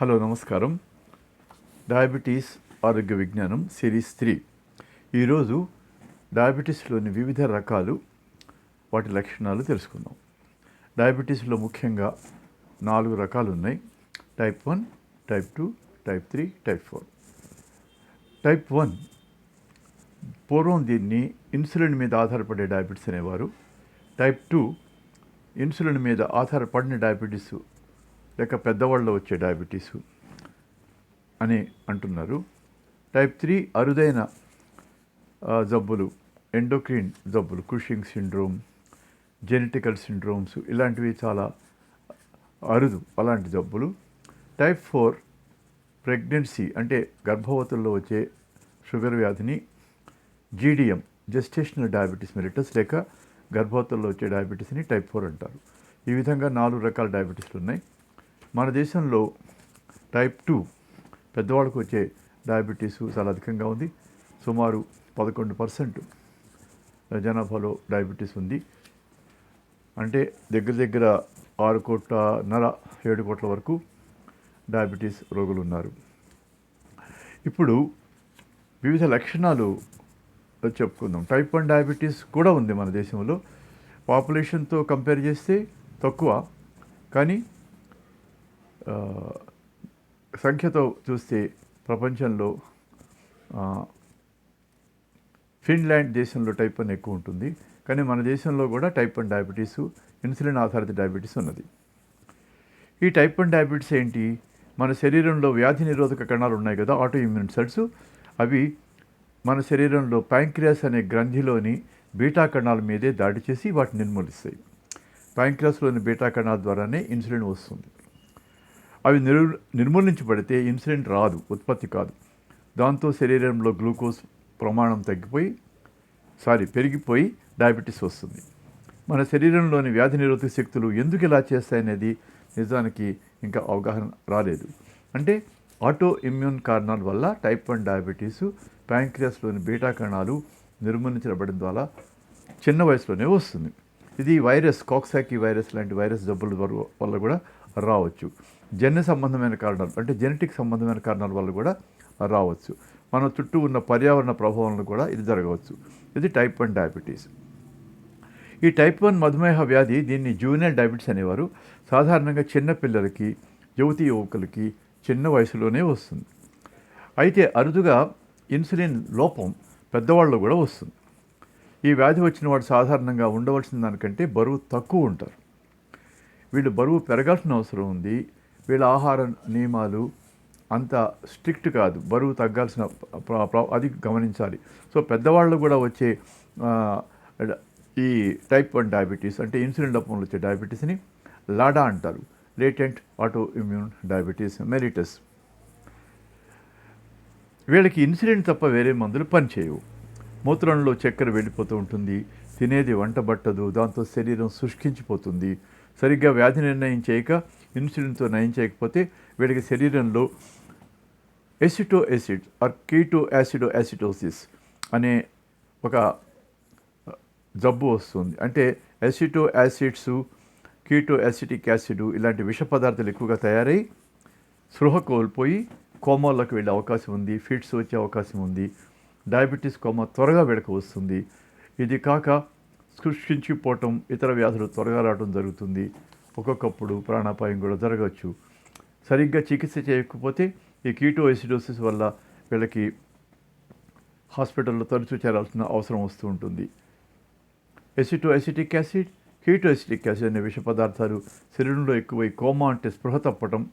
Hello నమస్కారం. Diabetes ఆరోగ్య విజ్ఞానం సిరీస్ త్రీ ఈరోజు డయాబెటీస్లోని వివిధ రకాలు వాటి లక్షణాలు తెలుసుకుందాం. డయాబెటీస్లో ముఖ్యంగా నాలుగు రకాలు ఉన్నాయి. Type one type two type three type four type one పూర్వం దీన్ని ఇన్సులిన్ మీద ఆధారపడే డయాబెటీస్ అనేవారు. టైప్ టూ ఇన్సులిన్ మీద ఆధారపడిన డయాబెటీస్ లేక పెద్దవాళ్ళలో వచ్చే డయాబెటీసు అని అంటున్నారు. టైప్ త్రీ అరుదైన జబ్బులు ఎండోక్రీన్ జబ్బులు కుషింగ్ సిండ్రోమ్ జెనెటికల్ సిండ్రోమ్స్ ఇలాంటివి చాలా అరుదు అలాంటి జబ్బులు. టైప్ ఫోర్ ప్రెగ్నెన్సీ అంటే గర్భవతుల్లో వచ్చే షుగర్ వ్యాధిని జీడిఎం జెస్టేషనల్ డయాబెటీస్ మెరిటస్ లేక గర్భవతుల్లో వచ్చే డయాబెటీస్ని టైప్ ఫోర్ అంటారు. ఈ విధంగా నాలుగు రకాల డయాబెటీస్లు ఉన్నాయి. మన దేశంలో టైప్ టూ పెద్దవాళ్ళకు వచ్చే డయాబెటీస్ చాలా అధికంగా ఉంది. సుమారు పదకొండు పర్సెంట్ జనాభాలో డయాబెటీస్ ఉంది. అంటే దగ్గర దగ్గర ఆరు కోట్ల నర ఏడు కోట్ల వరకు డయాబెటీస్ రోగులు ఉన్నారు. ఇప్పుడు వివిధ లక్షణాలు చెప్పుకుందాం. టైప్ వన్ డయాబెటీస్ కూడా ఉంది మన దేశంలో. పాపులేషన్తో కంపేర్ చేస్తే తక్కువ. కానీ సంఖ్యతో చూస్తే ప్రపంచంలో ఫిన్లాండ్ దేశంలో టైప్ వన్ ఎక్కువ ఉంటుంది. కానీ మన దేశంలో కూడా టైప్ వన్ డయాబెటీస్ ఇన్సులిన్ ఆధారిత డయాబెటీస్ ఉన్నది. ఈ టైప్ వన్ డయాబెటీస్ ఏంటి? మన శరీరంలో వ్యాధి నిరోధక కణాలు ఉన్నాయి కదా ఆటో ఇమ్యూన్ సెల్స్ అవి మన శరీరంలో ప్యాంక్రియాస్ అనే గ్రంథిలోని బీటా కణాల మీదే దాడి చేసి వాటిని నిర్మూలిస్తాయి. ప్యాంక్రియాస్లోని బీటా కణాల ద్వారానే ఇన్సులిన్ వస్తుంది. అవి నిర్ నిర్మూలించబడితే ఇన్సులిన్ రాదు ఉత్పత్తి కాదు. దాంతో శరీరంలో గ్లూకోజ్ ప్రమాణం తగ్గిపోయి సారీ పెరిగిపోయి డయాబెటీస్ వస్తుంది. మన శరీరంలోని వ్యాధి నిరోధక శక్తులు ఎందుకు ఇలా చేస్తాయనేది నిజానికి ఇంకా అవగాహన రాలేదు. అంటే ఆటో ఇమ్యూన్ కారణాల వల్ల టైప్ వన్ డయాబెటీసు ప్యాంక్రియాస్లోని బీటా కణాలు నిర్మూలించబడడం ద్వారా చిన్న వయసులోనే వస్తుంది. ఇది వైరస్ కాక్సాకి వైరస్ లాంటి వైరస్ జబ్బుల వల్ల కూడా రావచ్చు. జన్య సంబంధమైన కారణాలు అంటే జెనెటిక్ సంబంధమైన కారణాల వల్ల కూడా రావచ్చు. మన చుట్టూ ఉన్న పర్యావరణ ప్రభావాలను కూడా ఇది జరగవచ్చు. ఇది టైప్ వన్ డయాబెటీస్ ఈ టైప్ వన్ మధుమేహ వ్యాధి దీన్ని జూనియర్ డయాబెటీస్ అనేవారు. సాధారణంగా చిన్న పిల్లలకి యువతి యువకులకి చిన్న వయసులోనే వస్తుంది. అయితే అరుదుగా ఇన్సులిన్ లోపం పెద్దవాళ్ళు కూడా వస్తుంది. ఈ వ్యాధి వచ్చిన వాడు సాధారణంగా ఉండవలసిన దానికంటే బరువు తక్కువ ఉంటారు. వీళ్ళు బరువు పెరగాల్సిన అవసరం ఉంది. వీళ్ళ ఆహార నియమాలు అంత స్ట్రిక్ట్ కాదు. బరువు తగ్గాల్సిన అది గమనించాలి. సో పెద్దవాళ్ళు కూడా వచ్చే ఈ టైప్ వన్ డయాబెటీస్ అంటే ఇన్సులిన్ లోపంలో వచ్చే డయాబెటీస్ని లాడా అంటారు. Latent auto immune diabetes mellitus. వీళ్ళకి ఇన్సులిన్ తప్ప వేరే మందులు పనిచేయవు. మూత్రంలో చక్కెర వెళ్ళిపోతూ ఉంటుంది. తినేది వంట పట్టదు. దాంతో శరీరం శుష్కించిపోతుంది. సరిగ్గా వ్యాధి నిర్ణయం చేయక ఇన్సులిన్తో నయం చేయకపోతే వీడికి శరీరంలో ఎసిటో యాసిడ్ ఆర్ కీటో యాసిడో యాసిటోసిస్ అనే ఒక జబ్బు వస్తుంది. అంటే aceto acids keto acetic acid ఇలాంటి విష పదార్థాలు ఎక్కువగా తయారై స్పృహ కోల్పోయి కోమాల్లోకి వెళ్ళే అవకాశం ఉంది ఫిట్స్ వచ్చే అవకాశం ఉంది డయాబెటీస్ కోమా త్వరగా వెడక వస్తుంది. ఇది కాక సృష్టించిపోవటం ఇతర వ్యాధులు త్వరగా రావడం జరుగుతుంది. ఒక్కొక్కప్పుడు ప్రాణాపాయం కూడా జరగవచ్చు. సరిగ్గా చికిత్స చేయకపోతే ఈ కీటో ఎసిడోసిస్ వల్ల వీళ్ళకి హాస్పిటల్లో తరచూ చేరాల్సిన అవసరం వస్తూ ఉంటుంది. Aceto acetic acid keto acetic acid అనే విష పదార్థాలు శరీరంలో ఎక్కువై కోమా అంటే స్పృహ తప్పటం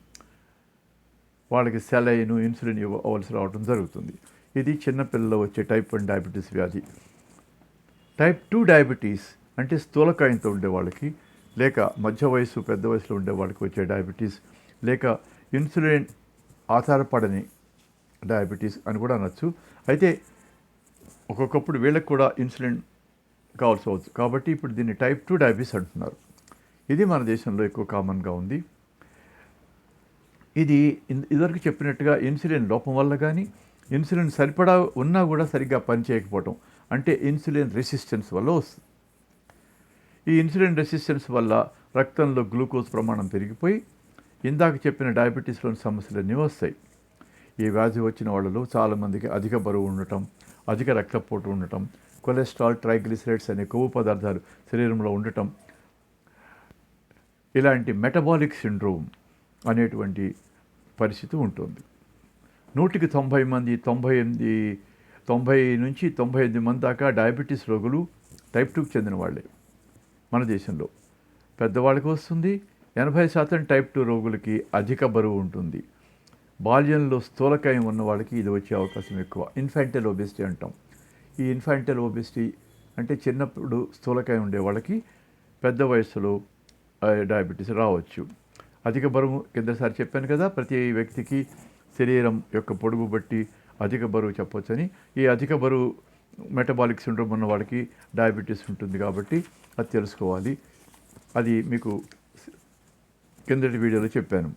వాళ్ళకి సెలైన్ ఇన్సులిన్ ఇవ్వవలసి రావడం జరుగుతుంది. ఇది చిన్నపిల్లలు వచ్చే టైప్ వన్ డయాబెటీస్ వ్యాధి. టైప్ టూ డయాబెటీస్ అంటే స్థూలకాయంతో ఉండే వాళ్ళకి లేక మధ్య వయసు పెద్ద వయసులో ఉండే వాళ్ళకి వచ్చే డయాబెటీస్ లేక ఇన్సులిన్ ఆధారపడని డయాబెటీస్ అని కూడా అనొచ్చు. అయితే ఒక్కొక్కప్పుడు వీళ్ళకి కూడా ఇన్సులిన్ కావాల్సి అవచ్చు కాబట్టి ఇప్పుడు దీన్ని టైప్ టూ డయాబెటీస్ అంటున్నారు. ఇది మన దేశంలో ఎక్కువ కామన్గా ఉంది. ఇది ఇదివరకు చెప్పినట్టుగా ఇన్సులిన్ లోపం వల్ల కానీ ఇన్సులిన్ సరిపడా ఉన్నా కూడా సరిగ్గా పనిచేయకపోవటం. అంటే ఇన్సులిన్ రెసిస్టెన్స్ వల్ల వస్తుంది. ఈ ఇన్సులిన్ రెసిస్టెన్స్ వల్ల రక్తంలో గ్లూకోజ్ ప్రమాణం పెరిగిపోయి ఇందాక చెప్పిన డయాబెటీస్లోని సమస్యలన్నీ వస్తాయి. ఈ వ్యాధి వచ్చిన వాళ్ళలో చాలామందికి అధిక బరువు ఉండటం అధిక రక్తపోటు ఉండటం కొలెస్ట్రాల్ ట్రైగ్లిసరైడ్స్ అనే కొవ్వు పదార్థాలు శరీరంలో ఉండటం ఇలాంటి మెటబాలిక్ సిండ్రోమ్ అనేటువంటి పరిస్థితి ఉంటుంది. నూటికి తొంభై మంది తొంభై ఎనిమిది తొంభై నుంచి తొంభై ఎనిమిది మంది దాకా డయాబెటీస్ రోగులు టైప్ టూకి చెందిన వాళ్ళే మన దేశంలో. పెద్దవాళ్ళకి వస్తుంది ఎనభై శాతం టైప్ టూ రోగులకి అధిక బరువు ఉంటుంది. బాల్యంలో స్థూలకాయం ఉన్న వాళ్ళకి ఇది వచ్చే అవకాశం ఎక్కువ. ఇన్ఫాంటల్ ఒబెసిటీ అంటాం. ఈ ఇన్ఫాంటల్ ఒబెసిటీ అంటే చిన్నప్పుడు స్థూలకాయం ఉండే వాళ్ళకి పెద్ద వయసులో డయాబెటీస్ రావచ్చు. అధిక బరువు కిందసారి చెప్పాను కదా ప్రతి వ్యక్తికి శరీరం యొక్క పొడుగు బట్టి అధిక బరువు చెప్పొచ్చని ఈ అధిక బరువు మెటబాలిక్ సిండ్రోమ్ ఉన్న వాళ్ళకి డయాబెటీస్ ఉంటుంది కాబట్టి అది తెలుసుకోవాలి. అది మీకు కిందటి వీడియోలో చెప్పాను.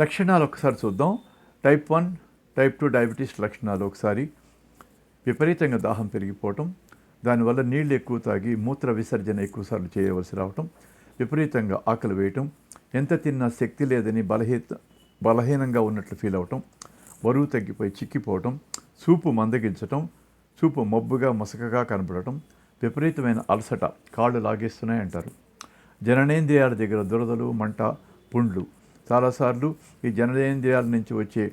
లక్షణాలు ఒకసారి చూద్దాం. Type one type two diabetes లక్షణాలు ఒకసారి. విపరీతంగా దాహం పెరిగిపోవటం దానివల్ల నీళ్ళు ఎక్కువ తాగి మూత్ర విసర్జన ఎక్కువసార్లు చేయవలసి రావటం విపరీతంగా ఆకలి వేయటం ఎంత తిన్నా శక్తి లేదని బలహీన బలహీనంగా ఉన్నట్లు ఫీల్ అవటం బరువు తగ్గిపోయి చిక్కిపోవటం చూపు మందగించటం చూపు మబ్బుగా మసకగా కనపడటం విపరీతమైన అలసట కాళ్ళు లాగేస్తున్నాయి అంటారు. జననేంద్రియాల దగ్గర దురదలు మంట పుండ్లు. చాలాసార్లు ఈ జననేంద్రియాల నుంచి వచ్చే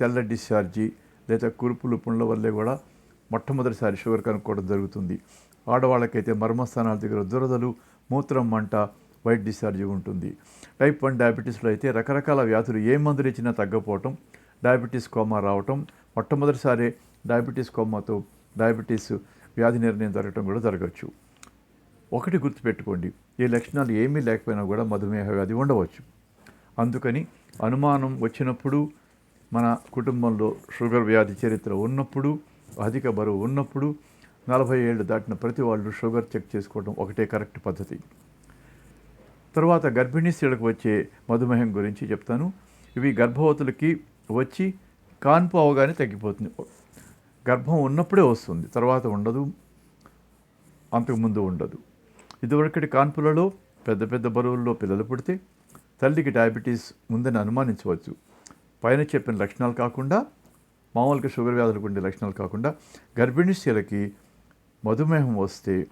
తెల్ల డిశ్చార్జి లేదా కురుపులు పుండ్ల వల్లే కూడా మొట్టమొదటిసారి షుగర్ కనుక్కోవడం జరుగుతుంది. ఆడవాళ్ళకైతే మర్మస్థానాల దగ్గర దురదలు మూత్రం మంట వైట్ డిశ్చార్జి ఉంటుంది. టైప్ వన్ డయాబెటీస్లో అయితే రకరకాల వ్యాధులు ఏ మందులు ఇచ్చినా తగ్గపోవటం డయాబెటీస్ కోమా రావటం మొట్టమొదటిసారి డయాబెటీస్ కోమాతో డయాబెటీస్ వ్యాధి నిర్ణయం జరగటం కూడా జరగవచ్చు. ఒకటి గుర్తుపెట్టుకోండి ఈ లక్షణాలు ఏమీ లేకపోయినా కూడా మధుమేహ వ్యాధి ఉండవచ్చు. అందుకని అనుమానం వచ్చినప్పుడు మన కుటుంబంలో షుగర్ వ్యాధి చరిత్ర ఉన్నప్పుడు అధిక బరువు ఉన్నప్పుడు నలభై ఏళ్ళు దాటిన ప్రతి వాళ్ళు షుగర్ చెక్ చేసుకోవడం ఒకటే కరెక్ట్ పద్ధతి. తర్వాత గర్భిణీ స్త్రీలకు వచ్చే మధుమేహం గురించి చెప్తాను. ఇవి గర్భవతులకి వచ్చి కాన్పు అవగానే తగ్గిపోతుంది. గర్భం ఉన్నప్పుడే వస్తుంది. తర్వాత ఉండదు. అంతకుముందు ఉండదు. ఇదివరకటి కాన్పులలో పెద్ద పెద్ద బరువుల్లో పిల్లలు పుడితే తల్లికి డయాబెటీస్ ఉందని అనుమానించవచ్చు. పైన చెప్పిన లక్షణాలు కాకుండా మామూలుగా షుగర్ వ్యాధులకు ఉండే లక్షణాలు కాకుండా గర్భిణీ స్త్రీలకి మధుమేహం వస్తే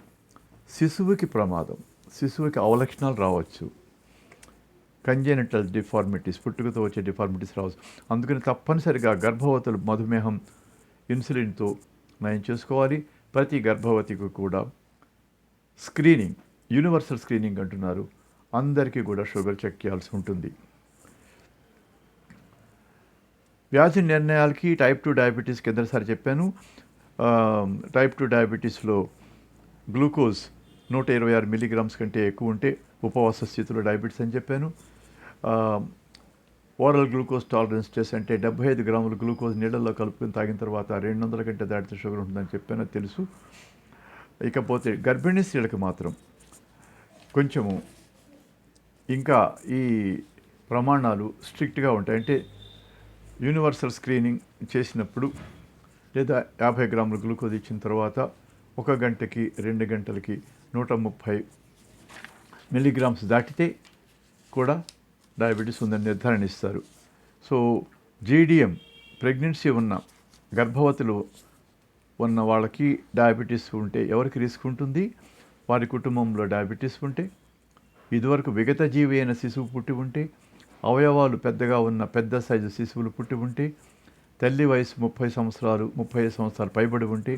శిశువుకి ప్రమాదం. శిశువుకి అవలక్షణాలు రావచ్చు. కంజెనిటల్ డిఫార్మిటీస్ పుట్టుకతో వచ్చే డిఫార్మిటీస్ రావచ్చు. అందుకని తప్పనిసరిగా గర్భవతులు మధుమేహం ఇన్సులిన్తో నయం చేసుకోవాలి. ప్రతి గర్భవతికి కూడా స్క్రీనింగ్ యూనివర్సల్ స్క్రీనింగ్ అంటున్నారు. అందరికీ కూడా షుగర్ చెక్ చేయాల్సి ఉంటుంది. వ్యాధి నిర్ణయాలకి టైప్ టూ డయాబెటీస్ కిందసారి చెప్పాను. టైప్ టూ డయాబెటీస్లో గ్లూకోజ్ నూట ఇరవై ఆరు మిల్లీగ్రామ్స్ కంటే ఎక్కువ ఉంటే ఉపవాస స్థితిలో డయాబెటీస్ అని చెప్పాను. ఓరల్ గ్లూకోజ్ టాలరెన్స్ టెస్ట్ అంటే డెబ్బై ఐదు గ్రాముల గ్లూకోజ్ నీళ్ళల్లో కలుపుకొని తాగిన తర్వాత రెండు వందల కంటే దాటితే షుగర్ ఉంటుందని చెప్పానో తెలుసు. ఇకపోతే గర్భిణీ స్త్రీలకు మాత్రం కొంచెము ఇంకా ఈ ప్రమాణాలు స్ట్రిక్ట్గా ఉంటాయి. అంటే యూనివర్సల్ స్క్రీనింగ్ చేసినప్పుడు లేదా యాభై గ్రాముల గ్లూకోజ్ ఇచ్చిన తర్వాత ఒక గంటకి రెండు గంటలకి నూట ముప్పై మిల్లీగ్రామ్స్ దాటితే కూడా డయాబెటీస్ ఉందని నిర్ధారణ ఇస్తారు సో జీడిఎం ప్రెగ్నెన్సీ ఉన్న గర్భవతులు ఉన్న వాళ్ళకి డయాబెటీస్ ఉంటే ఎవరికి రిస్క్ ఉంటుంది? వారి కుటుంబంలో డయాబెటీస్ ఉంటే ఇదివరకు విగత జీవి అయిన శిశువు పుట్టి ఉంటే అవయవాలు పెద్దగా ఉన్న పెద్ద సైజు శిశువులు పుట్టి ఉంటే తల్లి వయసు ముప్పై సంవత్సరాలు ముప్పై ఐదు సంవత్సరాలు పైబడి ఉంటే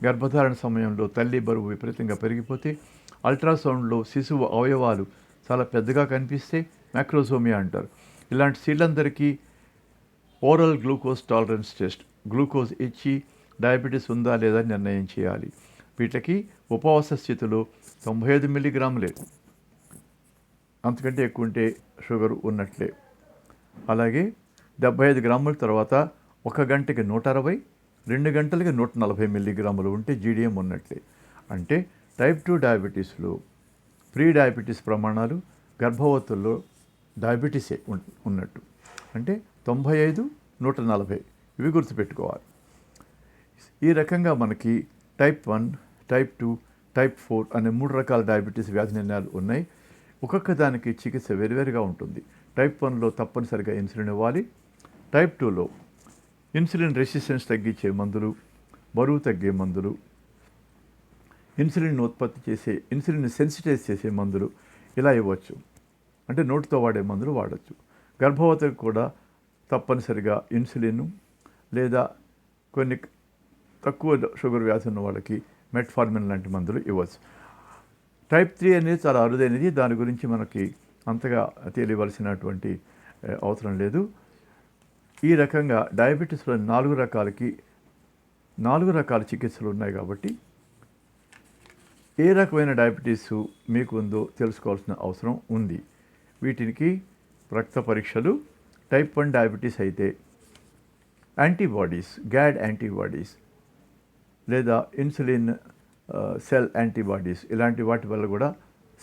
గర్భధారణ సమయంలో తల్లి బరువు విపరీతంగా పెరిగిపోతే అల్ట్రాసౌండ్లో శిశువు అవయవాలు చాలా పెద్దగా కనిపిస్తే మ్యాక్రోసోమియా అంటారు. ఇలాంటి స్త్రీలందరికీ oral glucose tolerance test glucose ఇచ్చి డయాబెటీస్ ఉందా లేదా నిర్ణయం చేయాలి. వీటికి ఉపవాస స్థితిలో తొంభై ఐదు మిల్లీగ్రాములే. అంతకంటే ఎక్కువ ఉంటే షుగర్ ఉన్నట్లే. అలాగే డెబ్బై ఐదు గ్రాముల తర్వాత ఒక గంటకి నూట అరవై రెండు గంటలకి నూట నలభై మిల్లీగ్రాములు ఉంటే జీడిఎం ఉన్నట్లే. అంటే టైప్ టూ డయాబెటీస్లో ప్రీ డయాబెటీస్ ప్రమాణాలు గర్భవతుల్లో డయాబెటీసే ఉన్నట్టు. అంటే తొంభై ఐదు నూట నలభై ఇవి గుర్తుపెట్టుకోవాలి. ఈ రకంగా మనకి type one type two type four అనే మూడు రకాల డయాబెటీస్ వ్యాధి నిర్ణయాలు ఉన్నాయి. ఒక్కొక్క దానికి చికిత్స వేరువేరుగా ఉంటుంది. టైప్ వన్లో తప్పనిసరిగా ఇన్సులిన్ ఇవ్వాలి. టైప్ టూలో ఇన్సులిన్ రెసిస్టెన్స్ తగ్గించే మందులు బరువు తగ్గే మందులు ఇన్సులిన్ ఉత్పత్తి చేసే ఇన్సులిన్ సెన్సిటైజ్ చేసే మందులు ఇలా ఇవ్వచ్చు. అంటే నోటితో వాడే మందులు వాడచ్చు. గర్భవతికి కూడా తప్పనిసరిగా ఇన్సులిన్ లేదా కొన్ని తక్కువ షుగర్ వ్యాధి ఉన్న వాళ్ళకి మెట్ఫార్మిన్ లాంటి మందులు ఇవ్వచ్చు. టైప్ త్రీ అనేది చాలా అరుదైనది. దాని గురించి మనకి అంతగా తెలియవలసినటువంటి అవసరం లేదు. ఈ రకంగా డయాబెటీస్లో నాలుగు రకాలకి నాలుగు రకాల చికిత్సలు ఉన్నాయి కాబట్టి ఏ రకమైన డయాబెటీస్ మీకు ఉందో తెలుసుకోవాల్సిన అవసరం ఉంది. వీటికి రక్త పరీక్షలు టైప్ వన్ డయాబెటీస్ అయితే యాంటీబాడీస్ గ్యాడ్ యాంటీబాడీస్ లేదా ఇన్సులిన్ సెల్ యాంటీబాడీస్ ఇలాంటి వాటి వల్ల కూడా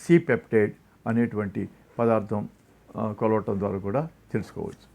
సి పెప్టైడ్ అనేటువంటి పదార్థం uh, కొలవటం ద్వారా కూడా తెలుసుకోవచ్చు.